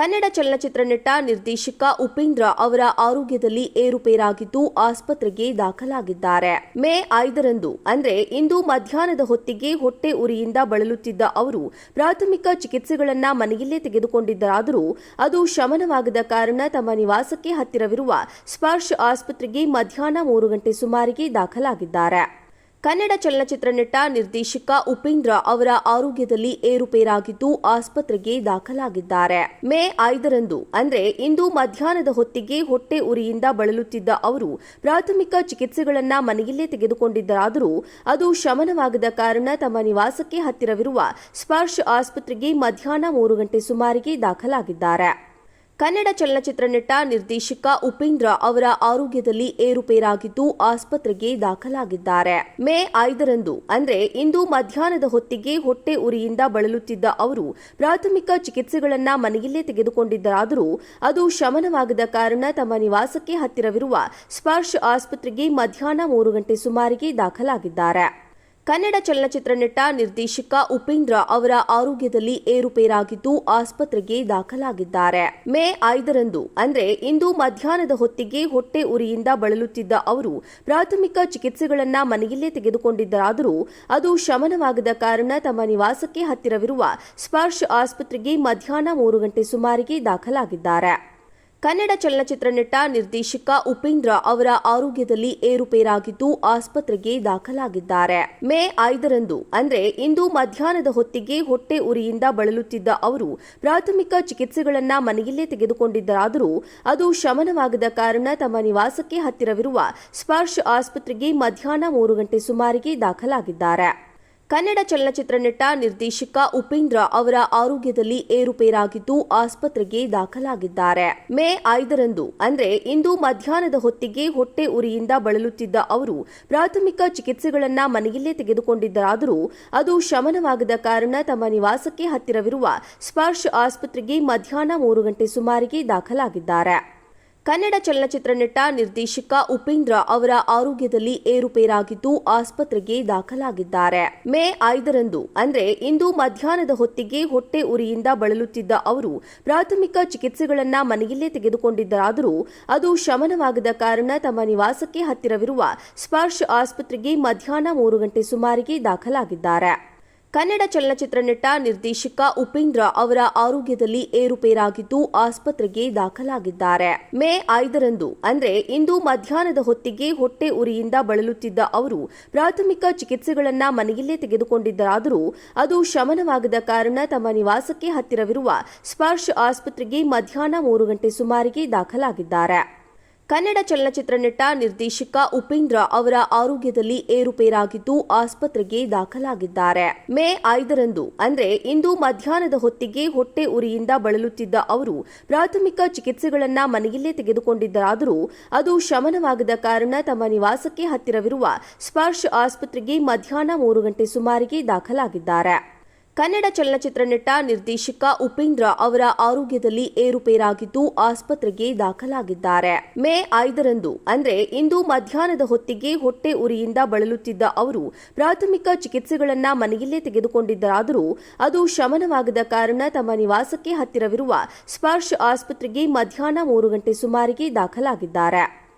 ಕನ್ನಡ ಚಲನಚಿತ್ರ ನಟ ನಿರ್ದೇಶಕ ಉಪೇಂದ್ರ ಅವರ ಆರೋಗ್ಯದಲ್ಲಿ ಏರುಪೇರಾಗಿದ್ದು ಆಸ್ಪತ್ರೆಗೆ ದಾಖಲಾಗಿದ್ದಾರೆ. ಮೇ ಐದರಂದು, ಅಂದ್ರೆ ಇಂದು ಮಧ್ಯಾಹ್ನದ ಹೊತ್ತಿಗೆ ಹೊಟ್ಟೆ ಉರಿಯಿಂದ ಬಳಲುತ್ತಿದ್ದ ಅವರು ಪ್ರಾಥಮಿಕ ಚಿಕಿತ್ಸೆಗಳನ್ನ ಮನೆಯಲ್ಲೇ ತೆಗೆದುಕೊಂಡಿದ್ದರಾದರೂ ಅದು ಶಮನವಾಗದ ಕಾರಣ ತಮ್ಮ ನಿವಾಸಕ್ಕೆ ಹತ್ತಿರವಿರುವ ಸ್ಪರ್ಶ್ ಆಸ್ಪತ್ರೆಗೆ ಮಧ್ಯಾಹ್ನ ಮೂರು ಗಂಟೆ ಸುಮಾರಿಗೆ ದಾಖಲಾಗಿದ್ದಾರೆ. ಕನ್ನಡ ಚಲನಚಿತ್ರ ನಟ ನಿರ್ದೇಶಕ ಉಪೇಂದ್ರ ಅವರ ಆರೋಗ್ಯದಲ್ಲಿ ಏರುಪೇರಾಗಿದ್ದು ಆಸ್ಪತ್ರೆಗೆ ದಾಖಲಾಗಿದ್ದಾರೆ. ಮೇ ಐದರಂದು, ಅಂದ್ರೆ ಇಂದು ಮಧ್ಯಾಹ್ನದ ಹೊತ್ತಿಗೆ ಹೊಟ್ಟೆ ಉರಿಯಿಂದ ಬಳಲುತ್ತಿದ್ದ ಅವರು ಪ್ರಾಥಮಿಕ ಚಿಕಿತ್ಸೆಗಳನ್ನ ಮನೆಯಲ್ಲೇ ತೆಗೆದುಕೊಂಡಿದ್ದರಾದರೂ ಅದು ಶಮನವಾಗದ ಕಾರಣ ತಮ್ಮ ನಿವಾಸಕ್ಕೆ ಹತ್ತಿರವಿರುವ ಸ್ಪರ್ಶ್ ಆಸ್ಪತ್ರೆಗೆ ಮಧ್ಯಾಹ್ನ ಮೂರು ಗಂಟೆ ಸುಮಾರಿಗೆ ದಾಖಲಾಗಿದ್ದಾರೆ. ಕನ್ನಡ ಚಲನಚಿತ್ರ ನಟ ನಿರ್ದೇಶಕ ಉಪೇಂದ್ರ ಅವರ ಆರೋಗ್ಯದಲ್ಲಿ ಏರುಪೇರಾಗಿದ್ದು ಆಸ್ಪತ್ರೆಗೆ ದಾಖಲಾಗಿದ್ದಾರೆ. ಮೇ ಐದರಂದು, ಅಂದ್ರೆ ಇಂದು ಮಧ್ಯಾಹ್ನದ ಹೊತ್ತಿಗೆ ಹೊಟ್ಟೆ ಉರಿಯಿಂದ ಬಳಲುತ್ತಿದ್ದ ಅವರು ಪ್ರಾಥಮಿಕ ಚಿಕಿತ್ಸೆಗಳನ್ನ ಮನೆಯಲ್ಲೇ ತೆಗೆದುಕೊಂಡಿದ್ದರಾದರೂ ಅದು ಶಮನವಾಗದ ಕಾರಣ ತಮ್ಮ ನಿವಾಸಕ್ಕೆ ಹತ್ತಿರವಿರುವ ಸ್ಪರ್ಶ ಆಸ್ಪತ್ರೆಗೆ ಮಧ್ಯಾಹ್ನ ಮೂರು ಗಂಟೆ ಸುಮಾರಿಗೆ ದಾಖಲಾಗಿದ್ದಾರೆ. ಕನ್ನಡ ಚಲನಚಿತ್ರ ನಟ ನಿರ್ದೇಶಕ ಉಪೇಂದ್ರ ಅವರ ಆರೋಗ್ಯದಲ್ಲಿ ಏರುಪೇರಾಗಿದ್ದು ಆಸ್ಪತ್ರೆಗೆ ದಾಖಲಾಗಿದ್ದಾರೆ. ಮೇ ಐದರಂದು, ಅಂದ್ರೆ ಇಂದು ಮಧ್ಯಾಹ್ನದ ಹೊತ್ತಿಗೆ ಹೊಟ್ಟೆ ಉರಿಯಿಂದ ಬಳಲುತ್ತಿದ್ದ ಅವರು ಪ್ರಾಥಮಿಕ ಚಿಕಿತ್ಸೆಗಳನ್ನ ಮನೆಯಲ್ಲೇ ತೆಗೆದುಕೊಂಡಿದ್ದರಾದರೂ ಅದು ಶಮನವಾಗದ ಕಾರಣ ತಮ್ಮ ನಿವಾಸಕ್ಕೆ ಹತ್ತಿರವಿರುವ ಸ್ಪರ್ಶ್ ಆಸ್ಪತ್ರೆಗೆ ಮಧ್ಯಾಹ್ನ ಮೂರು ಗಂಟೆ ಸುಮಾರಿಗೆ ದಾಖಲಾಗಿದ್ದಾರೆ. ಕನ್ನಡ ಚಲನಚಿತ್ರ ನಟ ನಿರ್ದೇಶಕ ಉಪೇಂದ್ರ ಅವರ ಆರೋಗ್ಯದಲ್ಲಿ ಏರುಪೇರಾಗಿದ್ದು ಆಸ್ಪತ್ರೆಗೆ ದಾಖಲಾಗಿದ್ದಾರೆ. ಮೇ ಐದರಂದು, ಅಂದ್ರೆ ಇಂದು ಮಧ್ಯಾಹ್ನದ ಹೊತ್ತಿಗೆ ಹೊಟ್ಟೆ ಉರಿಯಿಂದ ಬಳಲುತ್ತಿದ್ದ ಅವರು ಪ್ರಾಥಮಿಕ ಚಿಕಿತ್ಸೆಗಳನ್ನ ಮನೆಯಲ್ಲೇ ತೆಗೆದುಕೊಂಡಿದ್ದರಾದರೂ ಅದು ಶಮನವಾಗದ ಕಾರಣ ತಮ್ಮ ನಿವಾಸಕ್ಕೆ ಹತ್ತಿರವಿರುವ ಸ್ಪರ್ಶ್ ಆಸ್ಪತ್ರೆಗೆ ಮಧ್ಯಾಹ್ನ ಮೂರು ಗಂಟೆ ಸುಮಾರಿಗೆ ದಾಖಲಾಗಿದ್ದಾರೆ. ಕನ್ನಡ ಚಲನಚಿತ್ರ ನಟ ನಿರ್ದೇಶಕ ಉಪೇಂದ್ರ ಅವರ ಆರೋಗ್ಯದಲ್ಲಿ ಏರುಪೇರಾಗಿದ್ದು ಆಸ್ಪತ್ರೆಗೆ ದಾಖಲಾಗಿದ್ದಾರೆ. ಮೇ ಐದರಂದು, ಅಂದ್ರೆ ಇಂದು ಮಧ್ಯಾಹ್ನದ ಹೊತ್ತಿಗೆ ಹೊಟ್ಟೆ ಉರಿಯಿಂದ ಬಳಲುತ್ತಿದ್ದ ಅವರು ಪ್ರಾಥಮಿಕ ಚಿಕಿತ್ಸೆಗಳನ್ನ ಮನೆಯಲ್ಲೇ ತೆಗೆದುಕೊಂಡಿದ್ದರಾದರೂ ಅದು ಶಮನವಾಗದ ಕಾರಣ ತಮ್ಮ ನಿವಾಸಕ್ಕೆ ಹತ್ತಿರವಿರುವ ಸ್ಪರ್ಶ್ ಆಸ್ಪತ್ರೆಗೆ ಮಧ್ಯಾಹ್ನ ಮೂರು ಗಂಟೆ ಸುಮಾರಿಗೆ ದಾಖಲಾಗಿದ್ದಾರೆ. ಕನ್ನಡ ಚಲನಚಿತ್ರ ನಟ ನಿರ್ದೇಶಕ ಉಪೇಂದ್ರ ಅವರ ಆರೋಗ್ಯದಲ್ಲಿ ಏರುಪೇರಾಗಿದ್ದು ಆಸ್ಪತ್ರೆಗೆ ದಾಖಲಾಗಿದ್ದಾರೆ. ಮೇ ಐದರಂದು, ಅಂದ್ರೆ ಇಂದು ಮಧ್ಯಾಹ್ನದ ಹೊತ್ತಿಗೆ ಹೊಟ್ಟೆ ಉರಿಯಿಂದ ಬಳಲುತ್ತಿದ್ದ ಅವರು ಪ್ರಾಥಮಿಕ ಚಿಕಿತ್ಸೆಗಳನ್ನ ಮನೆಯಲ್ಲೇ ತೆಗೆದುಕೊಂಡಿದ್ದರಾದರೂ ಅದು ಶಮನವಾಗದ ಕಾರಣ ತಮ್ಮ ನಿವಾಸಕ್ಕೆ ಹತ್ತಿರವಿರುವ ಸ್ಪರ್ಶ್ ಆಸ್ಪತ್ರೆಗೆ ಮಧ್ಯಾಹ್ನ ಮೂರು ಗಂಟೆ ಸುಮಾರಿಗೆ ದಾಖಲಾಗಿದ್ದಾರೆ. ಕನ್ನಡ ಚಲನಚಿತ್ರ ನಟ ನಿರ್ದೇಶಕ ಉಪೇಂದ್ರ ಅವರ ಆರೋಗ್ಯದಲ್ಲಿ ಏರುಪೇರಾಗಿದ್ದು ಆಸ್ಪತ್ರೆಗೆ ದಾಖಲಾಗಿದ್ದಾರೆ. ಮೇ ಐದರಂದು, ಅಂದ್ರೆ ಇಂದು ಮಧ್ಯಾಹ್ನದ ಹೊತ್ತಿಗೆ ಹೊಟ್ಟೆ ಉರಿಯಿಂದ ಬಳಲುತ್ತಿದ್ದ ಅವರು ಪ್ರಾಥಮಿಕ ಚಿಕಿತ್ಸೆಗಳನ್ನ ಮನೆಯಲ್ಲೇ ತೆಗೆದುಕೊಂಡಿದ್ದರಾದರೂ ಅದು ಶಮನವಾಗದ ಕಾರಣ ತಮ್ಮ ನಿವಾಸಕ್ಕೆ ಹತ್ತಿರವಿರುವ ಸ್ಪರ್ಶ್ ಆಸ್ಪತ್ರೆಗೆ ಮಧ್ಯಾಹ್ನ ಮೂರು ಗಂಟೆ ಸುಮಾರಿಗೆ ದಾಖಲಾಗಿದ್ದಾರೆ. ಕನ್ನಡ ಚಲನಚಿತ್ರ ನಟ ನಿರ್ದೇಶಕ ಉಪೇಂದ್ರ ಅವರ ಆರೋಗ್ಯದಲ್ಲಿ ಏರುಪೇರಾಗಿದ್ದು ಆಸ್ಪತ್ರೆಗೆ ದಾಖಲಾಗಿದ್ದಾರೆ. ಮೇ ಐದರಂದು, ಅಂದ್ರೆ ಇಂದು ಮಧ್ಯಾಹ್ನದ ಹೊತ್ತಿಗೆ ಹೊಟ್ಟೆ ಉರಿಯಿಂದ ಬಳಲುತ್ತಿದ್ದ ಅವರು ಪ್ರಾಥಮಿಕ ಚಿಕಿತ್ಸೆಗಳನ್ನ ಮನೆಯಲ್ಲೇ ತೆಗೆದುಕೊಂಡಿದ್ದರಾದರೂ ಅದು ಶಮನವಾಗದ ಕಾರಣ ತಮ್ಮ ನಿವಾಸಕ್ಕೆ ಹತ್ತಿರವಿರುವ ಸ್ಪರ್ಶ ಆಸ್ಪತ್ರೆಗೆ ಮಧ್ಯಾಹ್ನ ಮೂರು ಗಂಟೆ ಸುಮಾರಿಗೆ ದಾಖಲಾಗಿದ್ದಾರೆ. ಕನ್ನಡ ಚಲನಚಿತ್ರ ನಟ ನಿರ್ದೇಶಕ ಉಪೇಂದ್ರ ಅವರ ಆರೋಗ್ಯದಲ್ಲಿ ಏರುಪೇರಾಗಿದ್ದು ಆಸ್ಪತ್ರೆಗೆ ದಾಖಲಾಗಿದ್ದಾರೆ. ಮೇ ಐದರಂದು, ಅಂದ್ರೆ ಇಂದು ಮಧ್ಯಾಹ್ನದ ಹೊತ್ತಿಗೆ ಹೊಟ್ಟೆ ಉರಿಯಿಂದ ಬಳಲುತ್ತಿದ್ದ ಅವರು ಪ್ರಾಥಮಿಕ ಚಿಕಿತ್ಸೆಗಳನ್ನ ಮನೆಯಲ್ಲೇ ತೆಗೆದುಕೊಂಡಿದ್ದರಾದರೂ ಅದು ಶಮನವಾಗದ ಕಾರಣ ತಮ್ಮ ನಿವಾಸಕ್ಕೆ ಹತ್ತಿರವಿರುವ ಸ್ಪರ್ಶ್ ಆಸ್ಪತ್ರೆಗೆ ಮಧ್ಯಾಹ್ನ ಮೂರು ಗಂಟೆ ಸುಮಾರಿಗೆ ದಾಖಲಾಗಿದ್ದಾರೆ.